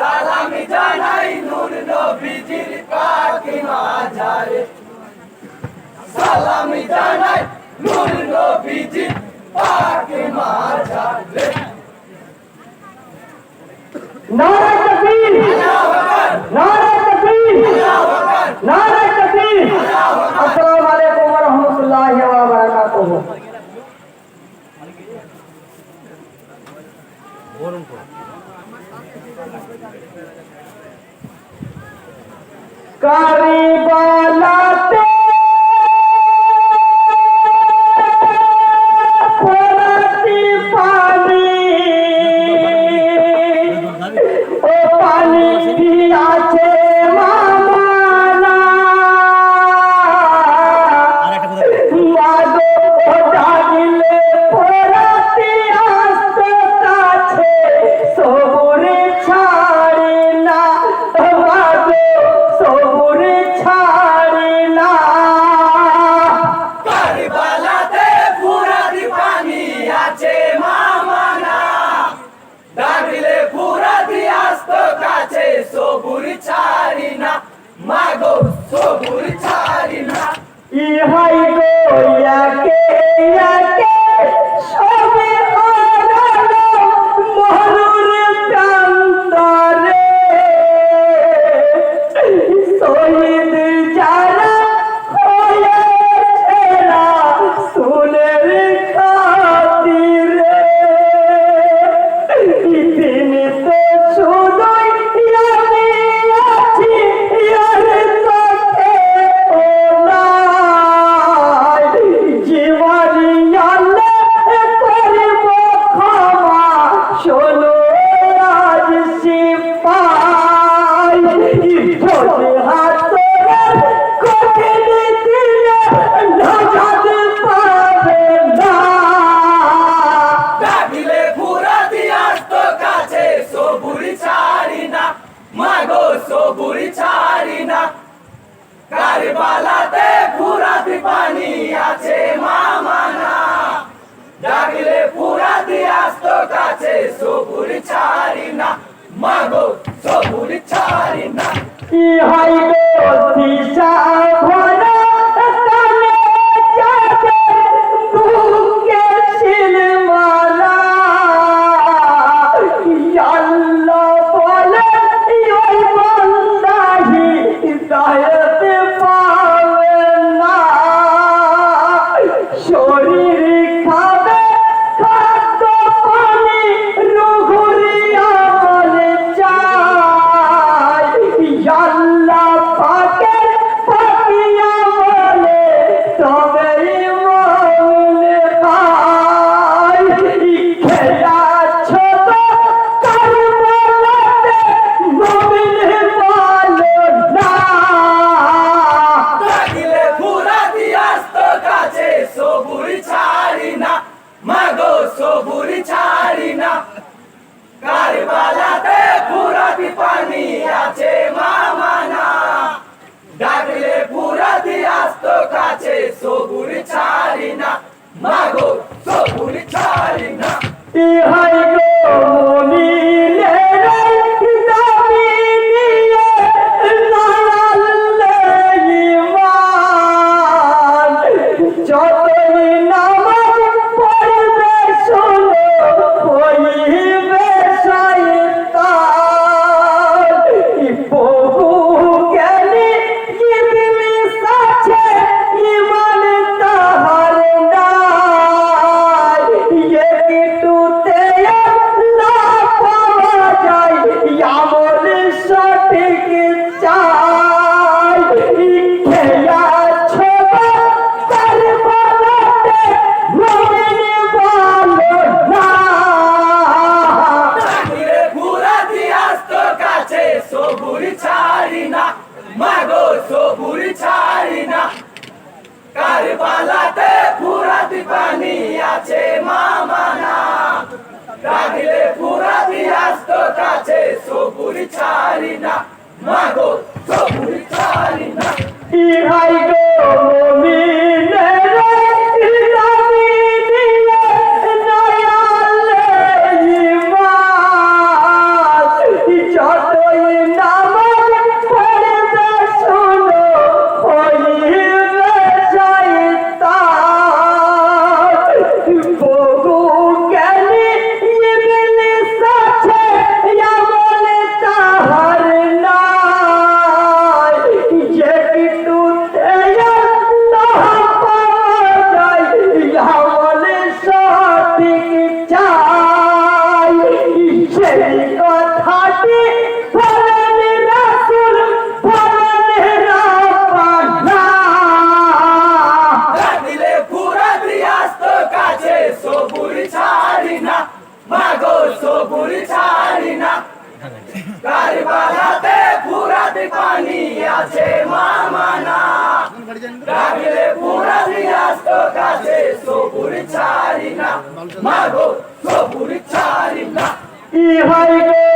সালাম জানাই নূর নবীজির পাকি মাজারে। সালাম জানাই নূর নবীজির পাকি মাজারে। নারা কারিবালা ছাড়ি না মাগো সবুর ইহাই তো পালাতে ফুরাতি পানি আছে মামানা ডাকলে ফুরাতি আসত কাছে, সবুর ছাড়ি না। মাগো, সবুর ছাড়ি না। ইহাই তো যতই না জানি আছে মামানা রাখিলে পুরা দিয়াস্ত কাছে সবুরি ছাড়ি না মাগো, সবুরি ছাড়ি না ইহাই গো ছাড়ি না, মাগো সবুরি ছাড়ি না। কারবালাতে পুরাতে পানি আছে মামানা রাগলে পুরাতে আসতো কাছে সবুরি ছাড়ি না। মাগো সবুরি ছাড়ি না। ইহাই গো?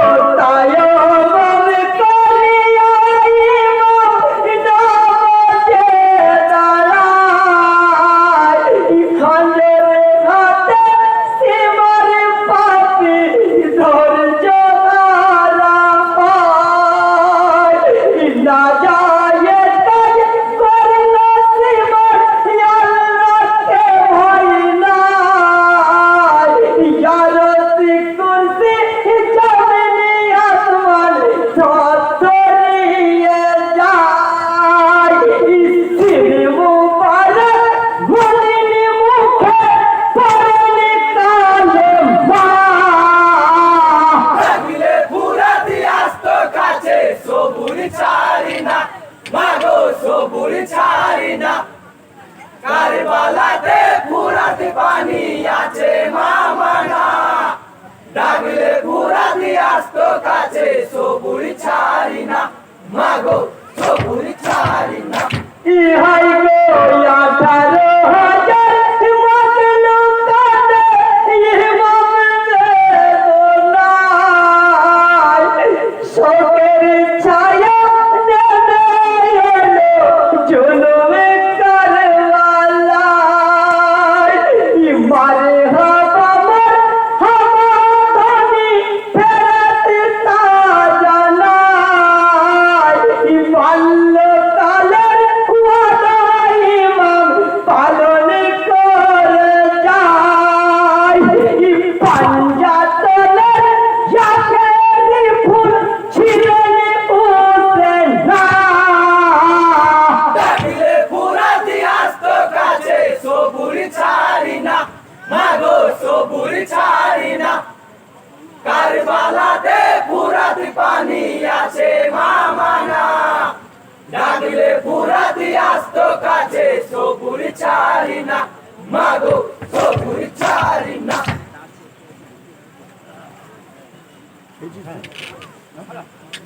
কবুল ছাড়ি না। কারবালাতে ফুরাতে পানি আছে মামানা ডাকলে ফুরাতে চারি না মাগো তবুর চারি না হ্যাঁ।